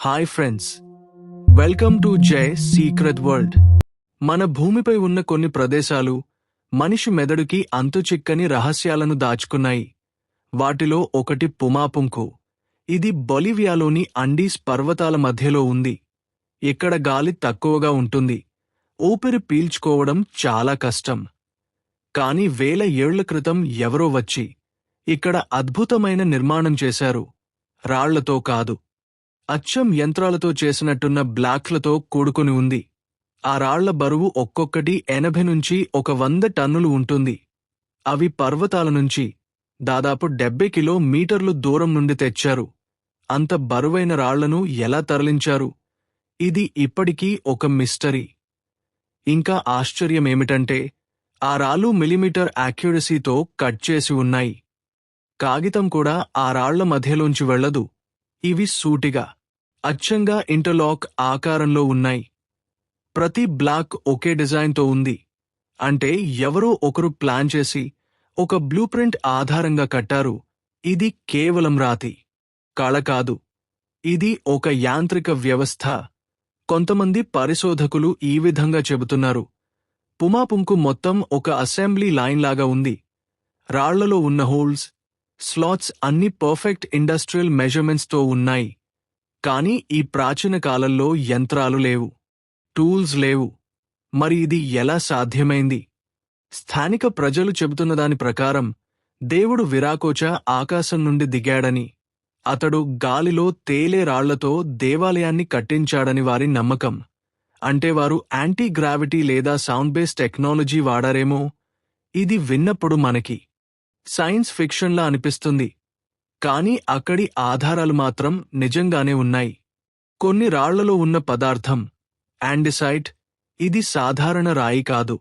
Hi friends welcome to Jai secret world మన భూమిపై ఉన్న కొన్ని ప్రదేశాలు మనిషి మెదడుకి అంతుచిక్కని రహస్యాలను దాచుకున్నాయి. వాటిలో ఒకటి పుమాపుంకు. ఇది బొలివియాలోని అండీస్ పర్వతాల మధ్యలో ఉంది. ఇక్కడ గాలి తక్కువగా ఉంటుంది. ఊపిరి పీల్చుకోవడం చాలా కష్టం. కాని వేల ఏళ్ళ క్రితం ఎవరో వచ్చి ఇక్కడ అద్భుతమైన నిర్మాణం చేశారు. రాళ్ళతో కాదు. అచ్చం యంత్రాలతో చేసినట్టున్న బ్లాక్లతో కూడుకుని ఉంది. ఆ రాళ్ళ బరువు ఒక్కొక్కటి ఎనభై నుంచి ఒక వంద టన్నులు ఉంటుంది. అవి పర్వతాల నుంచి దాదాపు డెబ్బై కిలోమీటర్లు దూరం నుండి తెచ్చారు. అంత బరువైన రాళ్ళను ఎలా తరలించారు? ఇది ఇప్పటికీ ఒక మిస్టరీ. ఇంకా ఆశ్చర్యమేమిటంటే ఆ రాళ్ళు మిలిమీటర్ యాక్యురసీతో కట్ చేసి ఉన్నాయి. కాగితం కూడా ఆ రాళ్ళ మధ్యలోంచి వెళ్ళదు. ఇవి సూటిగా. అచ్చంగా ఇంటర్లాక్ ఆకారంలో ఉన్నాయి. ప్రతి బ్లాక్ ఒకే డిజైన్తో ఉంది. అంటే ఎవరో ఒకరు ప్లాన్ చేసి ఒక బ్లూ ప్రింట్ ఆధారంగా కట్టారు. ఇది కేవలం రాతి. కళ కాదు. ఇది ఒక యాంత్రిక వ్యవస్థ. కొంతమంది పరిశోధకులు ఈ విధంగా చెబుతున్నారు. పుమాపుంకు మొత్తం ఒక అసెంబ్లీ లైన్ లాగా ఉంది. రాళ్ళలో ఉన్న హోల్స్ స్లాట్స్ అన్ని పర్ఫెక్ట్ ఇండస్ట్రియల్ మెజర్మెంట్స్తో ఉన్నాయి. కానీ ఈ ప్రాచీన కాలంలో యంత్రాలు లేవు టూల్స్ లేవు. మరి ఇది ఎలా సాధ్యమైంది? స్థానిక ప్రజలు చెబుతున్న దాని ప్రకారం దేవుడు విరాకోచ ఆకాశం నుండి దిగాడని అతడు గాలిలో తేలే రాళ్ళతో దేవాలయాన్ని కట్టించాడని వారి నమ్మకం. అంటే వారు యాంటీ గ్రావిటీ లేదా సౌండ్ బేస్ టెక్నాలజీ వాడారేమో? ఇది విన్నప్పుడు మనకి. సైన్స్ ఫిక్షన్లా అనిపిస్తుంది. కానీ అక్కడి ఆధారాలు మాత్రం నిజంగానే ఉన్నాయి. కొన్ని రాళ్ళలో ఉన్న పదార్థం యాండిసైట్ ఇది సాధారణ రాయి కాదు.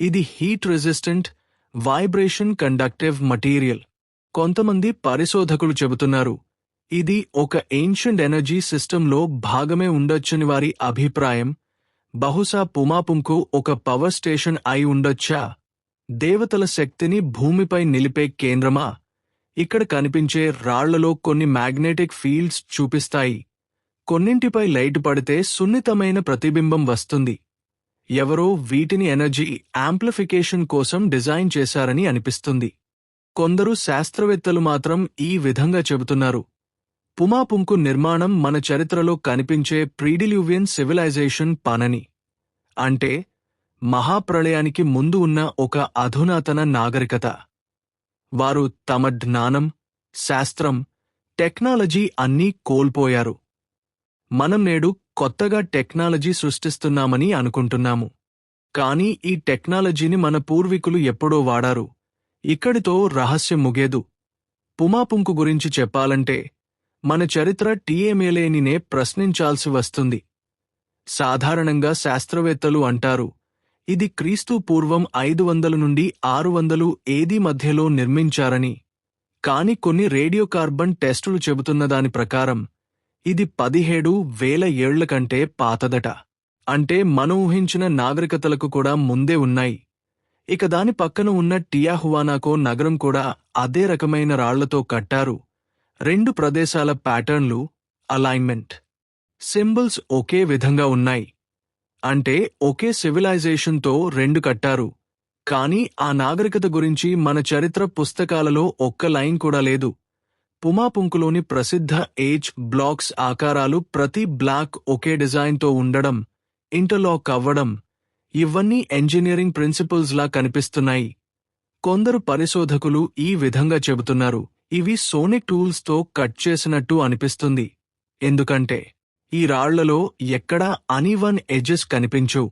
ఇది heat resistant vibration conductive material. కొంతమంది పరిశోధకులు చెబుతున్నారు ఇది ఒక ఏన్షియంట్ ఎనర్జీ సిస్టంలో భాగమే ఉండొచ్చని వారి అభిప్రాయం. బహుశా పుమాపుంకు ఒక పవర్ స్టేషన్ అయి ఉండొచ్చా? దేవతల శక్తిని భూమిపై నిలిపే కేంద్రమా? ఇక్కడ కనిపించే రాళ్ళలో కొన్ని మ్యాగ్నెటిక్ ఫీల్డ్స్ చూపిస్తాయి. కొన్నింటిపై లైట్ పడితే సున్నితమైన ప్రతిబింబం వస్తుంది. ఎవరో వీటిని ఎనర్జీ యాంప్లిఫికేషన్ కోసం డిజైన్ చేశారని అనిపిస్తుంది. కొందరు శాస్త్రవేత్తలు మాత్రం ఈ విధంగా చెబుతున్నారు. పుమాపుంకు నిర్మాణం మన చరిత్రలో కనిపించే ప్రీడిల్యూవియన్ సివిలైజేషన్ పనని. అంటే మహాప్రళయానికి ముందు ఉన్న ఒక అధునాతన నాగరికత. వారు తమ జ్ఞానం శాస్త్రం టెక్నాలజీ అన్నీ కోల్పోయారు. మనం నేడు కొత్తగా టెక్నాలజీ సృష్టిస్తున్నామని అనుకుంటున్నాము. కానీ ఈ టెక్నాలజీని మన పూర్వీకులు ఎప్పుడో వాడారు. ఇక్కడితో రహస్యం ముగేదు. పుమాపుంకు గురించి చెప్పాలంటే మన చరిత్ర టీఏమేలేనినే ప్రశ్నించాల్సి వస్తుంది. సాధారణంగా శాస్త్రవేత్తలు అంటారు ఇది క్రీస్తు పూర్వం ఐదు వందల నుండి ఆరు వందలు ఏది మధ్యలో నిర్మించారని. కాని కొన్ని రేడియోకార్బన్ టెస్టులు చెబుతున్న దాని ప్రకారం ఇది పదిహేడు వేల ఏళ్ళ కంటే పాతదట. అంటే మనం ఊహించిన నాగరికతలకు కూడా ముందే ఉన్నాయి. ఇక దాని పక్కన ఉన్న టియాహువానాకో నగరం కూడా అదే రకమైన రాళ్ళతో కట్టారు. రెండు ప్రదేశాల ప్యాటర్న్లు అలైన్మెంట్. సింబల్స్ ఒకే విధంగా ఉన్నాయి. అంటే ఒకే సివిలైజేషన్తో రెండు కట్టారు. కానీ ఆ నాగరికత గురించి మన చరిత్ర పుస్తకాలలో ఒక్క లైన్ కూడా లేదు. పుమాపుంకులోని ప్రసిద్ధ ఏజ్ బ్లాక్స్ ఆకారాలు ప్రతి బ్లాక్ ఒకే డిజైన్తో ఉండడం ఇంటర్లాక్ అవ్వడం ఇవన్నీ ఇంజనీరింగ్ ప్రిన్సిపల్స్లా కనిపిస్తున్నాయి. కొందరు పరిశోధకులు ఈ విధంగా చెబుతున్నారు ఇవి సోనిక్ టూల్స్తో కట్ చేసినట్టు అనిపిస్తుంది. ఎందుకంటే ఈ రాళ్ళలో ఎక్కడా అనీవన్ ఎడ్జెస్ కనిపించు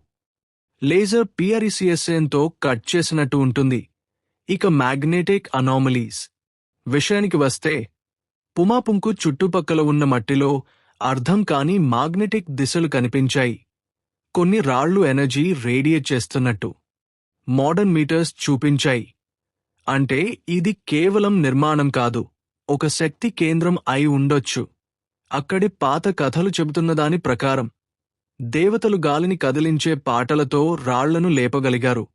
లేజర్ పిఆర్ఈసిఎస్ఎన్తో కట్ చేసినట్టు ఉంటుంది. ఇక మ్యాగ్నెటిక్ అనామలీస్. విషయానికి వస్తే పుమాపుంకు చుట్టుపక్కల ఉన్న మట్టిలో అర్థం కాని మాగ్నెటిక్ దిశలు కనిపించాయి. కొన్ని రాళ్ళు ఎనర్జీ రేడియేట్ చేస్తున్నట్టు మోడర్న్ మీటర్స్ చూపించాయి. అంటే ఇది కేవలం నిర్మాణం కాదు ఒక శక్తి కేంద్రం అయి ఉండొచ్చు. అక్కడి పాత కథలు చెబుతున్న దాని ప్రకారం దేవతలు గాలిని కదిలించే పాటలతో రాళ్ళను లేపగలిగారు.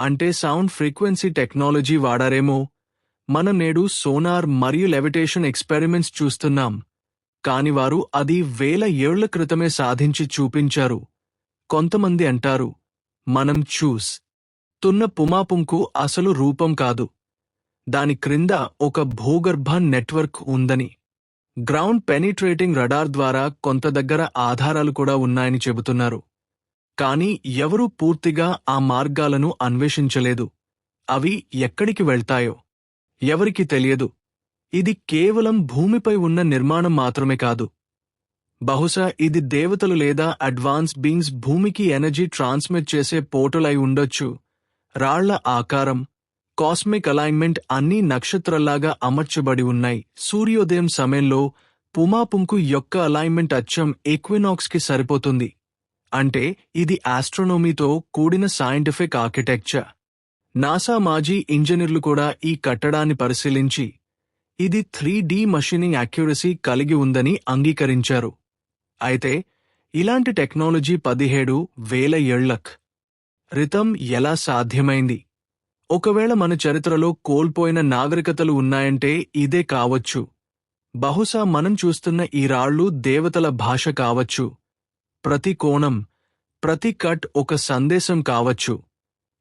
అంటే సౌండ్ ఫ్రీక్వెన్సీ టెక్నాలజీ వాడారేమో మనం నేడు సోనార్ మరియు లెవిటేషన్ ఎక్స్పెరిమెంట్స్ చూస్తున్నాం. కాని వారు అది వేల ఏళ్ళ క్రితమే సాధించి చూపించారు. కొంతమంది అంటారు మనం చూస్. తున్న పుమాపుంకు అసలు రూపం కాదు. దాని క్రింద ఒక భూగర్భ నెట్వర్క్ ఉందని. గ్రౌండ్ పెనిట్రేటింగ్ రడార్ ద్వారా కొంత దగ్గర ఆధారాలు కూడా ఉన్నాయని చెబుతున్నారు. కానీ ఎవరూ పూర్తిగా ఆ మార్గాలను అన్వేషించలేదు. అవి ఎక్కడికి వెళ్తాయో ఎవరికి తెలియదు. ఇది కేవలం భూమిపై ఉన్న నిర్మాణం మాత్రమే కాదు. బహుశా ఇది దేవతలు లేదా అడ్వాన్స్ బీయింగ్స్ భూమికి ఎనర్జీ ట్రాన్స్మిట్ చేసే పోర్టల్ అయి ఉండొచ్చు. రాళ్ళ ఆకారం కాస్మిక్ అలైన్మెంట్ అన్ని నక్షత్రల్లాగా అమర్చబడి ఉన్నాయి. సూర్యోదయం సమయంలో పుమాపుంకు యొక్క అలైన్మెంట్ అచ్చం ఈక్వినాక్స్కి సరిపోతుంది. అంటే ఇది ఆస్ట్రోనోమీతో కూడిన సైంటిఫిక్ ఆర్కిటెక్చర్. నాసా మాజీ ఇంజనీర్లు కూడా ఈ కట్టడాన్ని పరిశీలించి ఇది త్రీ డి మషినింగ్ యాక్యురసీ కలిగి ఉందని అంగీకరించారు. అయితే ఇలాంటి టెక్నాలజీ పదిహేడు వేల ఏళ్ళక్ రితం ఎలా సాధ్యమైంది? ఒకవేళ మన చరిత్రలో కోల్పోయిన నాగరికతలు ఉన్నాయంటే ఇదే కావచ్చు. బహుశా మనం చూస్తున్న ఈ రాళ్ళు దేవతల భాష కావచ్చు. ప్రతి కోణం ప్రతి కట్ ఒక సందేశం కావచ్చు.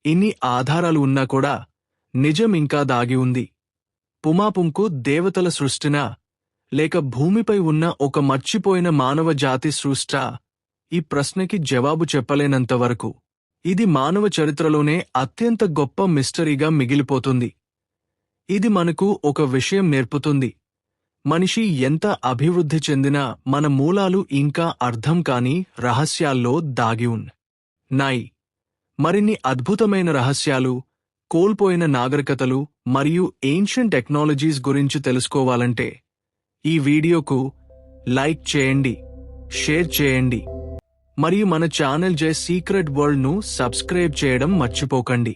ఇన్ని ఆధారాలు ఉన్నా కూడా నిజం ఇంకా దాగి ఉంది. పుమాపుంకు దేవతల సృష్టినా లేక భూమిపై ఉన్న ఒక మర్చిపోయిన మానవ జాతి సృష్ట ఈ ప్రశ్నకి జవాబు చెప్పలేనంతవరకు ఇది మానవ చరిత్రలోనే అత్యంత గొప్ప మిస్టరీగా మిగిలిపోతుంది. ఇది మనకు ఒక విషయం నేర్పుతుంది. మనిషి ఎంత అభివృద్ధి చెందినా మన మూలాలు ఇంకా అర్థం కాని రహస్యాల్లో దాగి ఉన్. నాయి మరిన్ని అద్భుతమైన రహస్యాలు కోల్పోయిన నాగరికతలు మరియు ఏన్షియన్ టెక్నాలజీస్ గురించి తెలుసుకోవాలంటే ఈ వీడియోకు లైక్ చేయండి షేర్ చేయండి. మరియు మన ఛానల్ జై సీక్రెట్ వరల్డ్ను సబ్స్క్రైబ్ చేయడం మర్చిపోకండి.